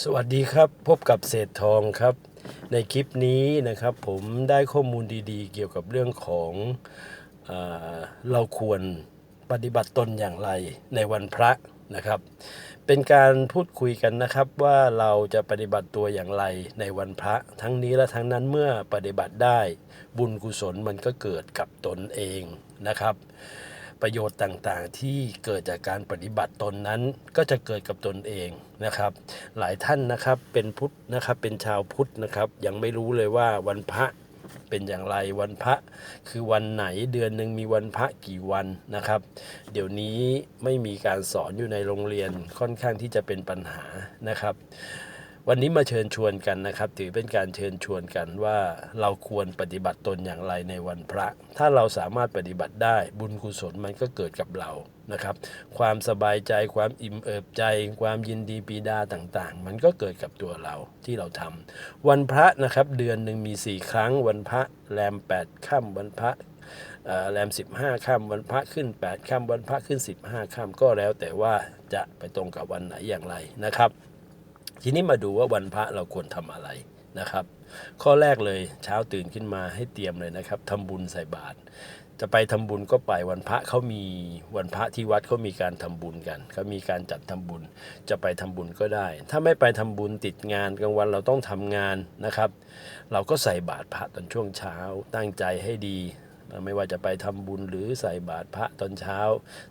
สวัสดีครับพบกับเศษทองครับ ในคลิปนี้นะครับผมได้ข้อมูลดีๆ เกี่ยวกับเรื่องของเอเราควรปฏิบัติตนอย่างไรในวันพระนะครับ เป็นการพูดคุยกันนะครับว่าเราจะปฏิบัติตัวอย่างไรในวันพระ ทั้งนี้และทั้งนั้นเมื่อปฏิบัติได้บุญกุศลมันก็เกิดกับตนเองนะครับ ประโยชน์ต่างๆ ที่เกิดจากการปฏิบัติตนนั้นก็จะเกิดกับตนเองนะครับ หลายท่านนะครับเป็นพุทธนะครับเป็นชาวพุทธนะครับ ยังไม่รู้เลยว่าวันพระเป็นอย่างไรวันพระคือวันไหนเดือนหนึ่งมีวันพระกี่วันนะครับ เดี๋ยวนี้ไม่มีการสอนอยู่ในโรงเรียนค่อนข้างที่จะเป็นปัญหานะครับ วันนี้มาเชิญชวนกันนะครับ ถือเป็นการเชิญชวนกันว่าเราควรปฏิบัติตนอย่างไรในวันพระ ถ้าเราสามารถปฏิบัติได้บุญกุศลมันก็เกิดกับเรานะครับ ความสบายใจความอิ่มเอิบใจ ความยินดีปีดาต่างๆ มันก็เกิดกับตัวเราที่เราทำวันพระนะครับเดือนหนึ่งมี 4 ครั้ง วันพระแรม 8ค่ำวันพระแรม 15ค่ำวันพระขึ้น 8ค่ำวันพระขึ้น 15ค่ำก็แล้วแต่ว่าจะไปตรงกับวันไหนอย่างไรนะครับ ทีนี้มาดูว่าวันพระเราควรทำอะไรนะครับ ข้อแรกเลยเช้าตื่นขึ้นมาให้เตรียมเลยนะครับทำบุญใส่บาตรจะไปทำบุญก็ไปวันพระเขามีวันพระที่วัดเขามีการทำบุญกันเขามีการจัดทำบุญ จะไปทำบุญก็ได้ ถ้าไม่ไปทำบุญติดงานกลางวันเราต้องทำงานนะครับ เราก็ใส่บาตรพระตอนช่วงเช้าตั้งใจให้ดี ไม่ว่าจะไปทำบุญหรือใส่บาตรพระตอนเช้า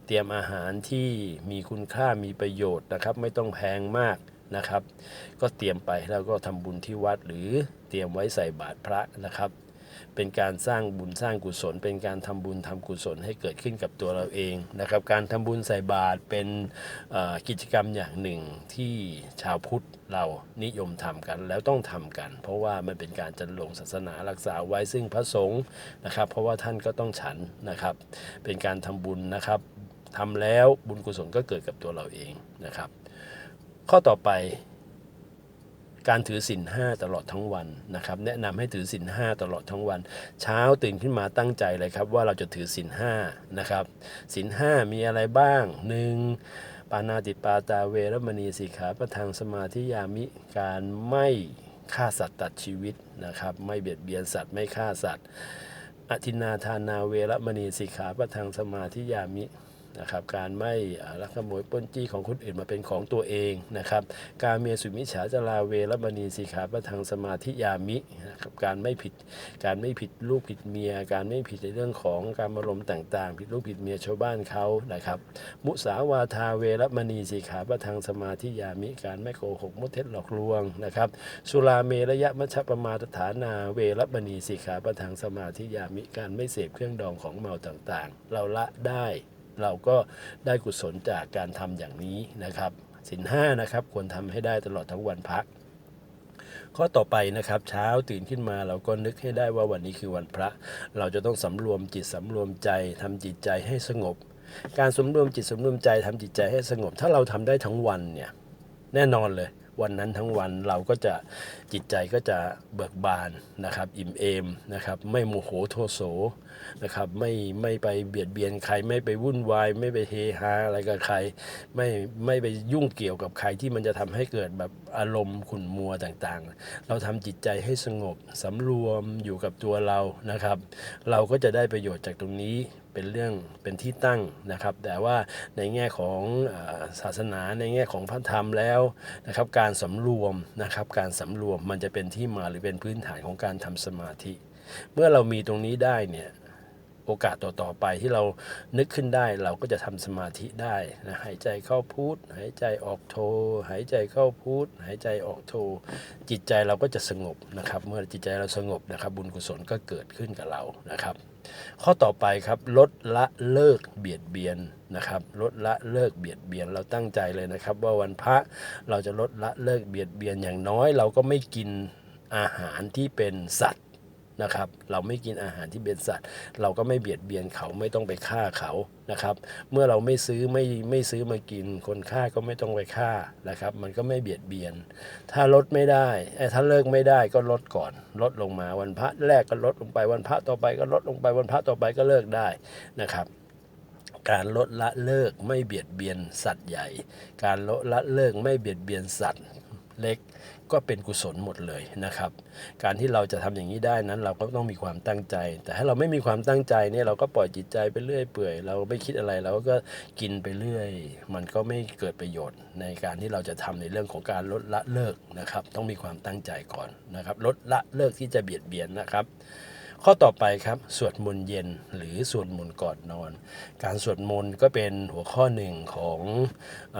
เตรียมอาหารที่มีคุณค่ามีประโยชน์นะครับ ไม่ต้องแพงมาก นะครับ ก็เตรียมไปแล้วก็ทำบุญที่วัดหรือเตรียมไว้ใส่บาตรพระนะครับ เป็นการสร้างบุญสร้างกุศล เป็นการทำบุญทำกุศลให้เกิดขึ้นกับตัวเราเองนะครับ การทำบุญใส่บาตรเป็นกิจกรรมอย่างหนึ่งที่ชาวพุทธเรานิยมทำกันแล้วต้องทำกัน เพราะว่ามันเป็นการจันลงศาสนารักษาไว้ซึ่งพระสงฆ์นะครับ เพราะว่าท่านก็ต้องฉันนะครับ เป็นการทำบุญนะครับทำแล้วบุญกุศลก็เกิดกับตัวเราเองนะครับ ข้อต่อไป การถือศีลห้าตลอดทั้งวันนะครับ แนะนำให้ถือศีลห้าตลอดทั้งวัน เช้าตื่นขึ้นมาตั้งใจเลยครับ ว่าเราจะถือศีลห้านะครับศีลห้ามีอะไรบ้างหนึ่งปานาติปาตาเวรมณีสิกขาประทางสมาธิยามิการไม่ฆ่าสัตว์ตัดชีวิตนะครับ ไม่เบียดเบียนสัตว์ไม่ฆ่าสัตว์อธินาทานาเวรมณีสิกขาประทางสมาธิยามิ นะครับการไม่อ่าลักขโมยปล้นจี้ของคนอื่นมาเป็นของตัวเองนะครับการเมียสุมิฉาจาราเวรมณีสิกขาประทางสมาธิยามินะครับการไม่ผิดการไม่ผิดลูกผิดเมีย การไม่ผิดในเรื่องของการอารมณ์ต่างๆ ผิดลูกผิดเมียชาวบ้านเขานะครับ มุสาวาทาเวรมณีสิกขาประทางสมาธิยามิ การไม่โกหกมุเท็จหลอกลวงนะครับสุราเมระยะมัชฌปมาตฐานาเวรมณีสิกขาประทางสมาธิยามิ การไม่เสพเครื่องดองของเมาต่างๆ เราละได้ เราก็ได้กุศลจากการทำอย่างนี้นะครับสินห้านะครับควรทำให้ได้ตลอดทั้งวันพัก ข้อต่อไปนะครับ เช้าตื่นขึ้นมาเราก็นึกให้ได้ว่าวันนี้คือวันพระ เราจะต้องสำรวมจิตสำรวมใจทำจิตใจให้สงบ การสำรวมจิตสำรวมใจทำจิตใจให้สงบ ถ้าเราทำได้ทั้งวันเนี่ยแน่นอนเลย วันนั้นทั้งวันเราก็จะจิตใจก็จะเบิกบานนะครับ อิ่มเอมนะครับ ไม่โมโหโทโสนะครับ ไม่ไม่ไปเบียดเบียนใครไม่ไปวุ่นวาย ไม่ไปเฮฮาอะไรกับใคร ไม่ไม่ไปยุ่งเกี่ยวกับใครที่มันจะทำให้เกิดแบบอารมณ์ขุ่นมัวต่างๆ เราทำจิตใจให้สงบสำรวมอยู่กับตัวเรานะครับ เราก็จะได้ประโยชน์จากตรงนี้เป็นเรื่องเป็นที่ตั้งนะครับ แต่ว่าในแง่ของศาสนาในแง่ของพระธรรมแล้วนะครับ การสำรวมนะครับ การสำรวมมันจะเป็นที่มาหรือเป็นพื้นฐานของการทำสมาธิ เมื่อเรามีตรงนี้ได้เนี่ย โอกาสต่อๆไปที่เรานึกขึ้นได้เราก็จะทำสมาธิได้นะหายใจเข้าพุทหายใจออกโท หายใจเข้าพุทหายใจออกโท จิตใจเราก็จะสงบนะครับ เมื่อจิตใจเราสงบนะครับ บุญกุศลก็เกิดขึ้นกับเรานะครับ ข้อต่อไปครับลดละเลิกเบียดเบียนนะครับลดละเลิกเบียดเบียนเราตั้งใจเลยนะครับ ว่าวันพระเราจะลดละเลิกเบียดเบียนอย่างน้อย เราก็ไม่กินอาหารที่เป็นสัตว์ นะครับ เราไม่กินอาหารที่เป็นสัตว์ เราก็ไม่เบียดเบียนเขาไม่ต้องไปฆ่าเขานะครับ เมื่อเราไม่ซื้อไม่ไม่ซื้อมากิน คนฆ่าก็ไม่ต้องไปฆ่านะครับ มันก็ไม่เบียดเบียน ถ้าลดไม่ได้เอ้ถ้าเลิกไม่ได้ก็ลดก่อน ลดลงมาวันพระแรกก็ลดลงไปวันพระต่อไปก็ลดลงไปวันพระต่อไปก็เลิกได้นะครับการลดละเลิกไม่เบียดเบียนสัตว์ใหญ่ การลดละเลิกไม่เบียดเบียนสัตว์ เล็ก ก็เป็นกุศลหมดเลยนะครับ การที่เราจะทำอย่างนี้ได้นั้น เราก็ต้องมีความตั้งใจ แต่ถ้าเราไม่มีความตั้งใจเนี่ยเราก็ปล่อยจิตใจไปเรื่อยเปื่อย เราไม่คิดอะไรเราก็กินไปเรื่อย มันก็ไม่เกิดประโยชน์ในการที่เราจะทำในเรื่องของการลดละเลิกนะครับ ต้องมีความตั้งใจก่อนนะครับ ลดละเลิกที่จะเบียดเบียนนะครับ ข้อต่อไปครับ สวดมนต์เย็นหรือสวดมนต์ก่อนนอน การสวดมนต์ก็เป็นหัวข้อหนึ่งของอ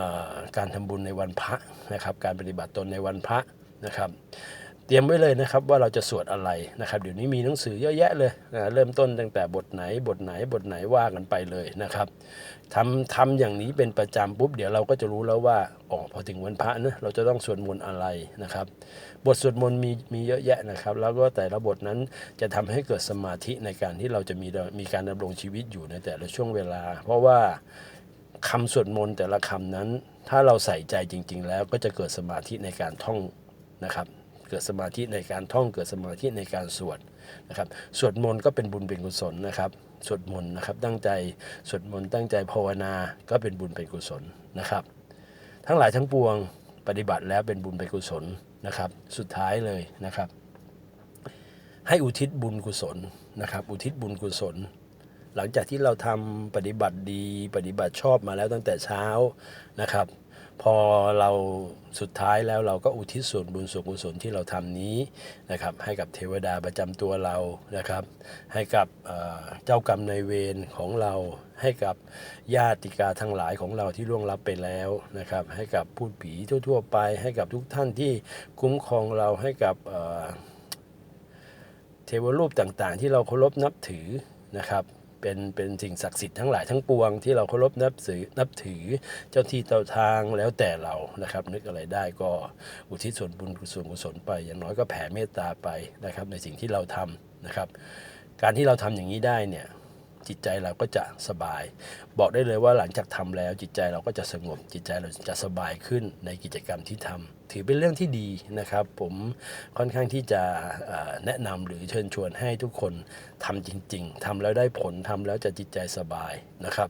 การทำบุญในวันพระนะครับ การปฏิบัติตนในวันพระนะครับ ตรียมไว้เลยนะครับว่าเราจะสวดอะไรนะครับเดี๋ยวนี้มีหนังสือเยอะแยะเลยนะเริ่มต้นตั้งแต่บทไหนบทไหนบทไหนว่ากันไปเลยนะครับทำทำอย่างนี้เป็นประจำปุ๊บเดี๋ยวเราก็จะรู้แล้วว่าอ๋อพอถึงวันพระนะเราจะต้องสวดมนต์อะไรนะครับ บทสวดมนต์มีมีเยอะแยะนะครับ แล้วก็แต่ละบทนั้นจะทำให้เกิดสมาธิในการที่เราจะมีมีการดำรงชีวิตอยู่ในแต่ละช่วงเวลา เพราะว่าคำสวดมนต์แต่ละคำนั้น ถ้าเราใส่ใจจริง ๆ แล้วก็จะเกิดสมาธิในการท่องนะครับ เกิดสมาธิในการท่องเกิดสมาธิในการสวดนะครับสวดมนต์ก็เป็นบุญเป็นกุศลนะครับสวดมนต์นะครับตั้งใจสวดมนต์ตั้งใจภาวนาก็เป็นบุญเป็นกุศลนะครับ ทั้งหลายทั้งปวงปฏิบัติแล้วเป็นบุญเป็นกุศลนะครับ สุดท้ายเลยนะครับ ให้อุทิศบุญกุศลนะครับ อุทิศบุญกุศล หลังจากที่เราทำปฏิบัติดี ปฏิบัติชอบมาแล้วตั้งแต่เช้านะครับ พอเราสุดท้ายแล้วเราก็อุทิศส่วนบุญส่วนกุศลที่เราทำนี้นะครับให้กับเทวดาประจำตัวเรานะครับ ให้กับเจ้ากรรมในเวรของเราให้กับญาติกาทั้งหลายของเราที่ล่วงลับไปแล้วนะครับ ให้กับพูดผีทั่วๆไป ให้กับทุกท่านที่คุ้มครองเราให้กับเทวรูปต่างๆ ที่เราเคารพนับถือนะครับ เป็นเป็นสิ่งศักดิ์สิทธิ์ทั้งหลายทั้งปวงที่เราเคารพนับถือนับถือเจ้าที่เจ้าทางแล้วแต่เรานะครับ นึกอะไรได้ก็อุทิศส่วนบุญส่วนกุศลไป อย่างน้อยก็แผ่เมตตาไปนะครับในสิ่งที่เราทำนะครับ การที่เราทำอย่างนี้ได้เนี่ย จิตใจเราก็จะสบาย บอกได้เลยว่าหลังจากทำแล้ว จิตใจเราก็จะสงบ จิตใจเราจะสบายขึ้นในกิจกรรมที่ทำถือเป็นเรื่องที่ดีนะครับ ผมค่อนข้างที่จะแนะนำหรือเชิญชวนให้ทุกคนทำจริง ๆทำแล้วได้ผลทำแล้วจะจิตใจสบายนะครับ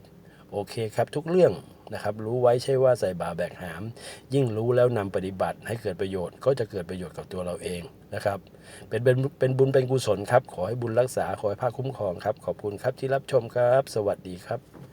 โอเคครับทุกเรื่อง นะครับรู้ไว้ใช่ว่าใส่บาแบกหาม ยิ่งรู้แล้วนำปฏิบัติให้เกิดประโยชน์ก็จะเกิดประโยชน์กับตัวเราเองนะครับเป็นเป็นเป็นบุญเป็นกุศลครับ ขอให้บุญรักษาขอให้ภาคคุ้มครองครับ ขอบคุณครับที่รับชมครับ สวัสดีครับ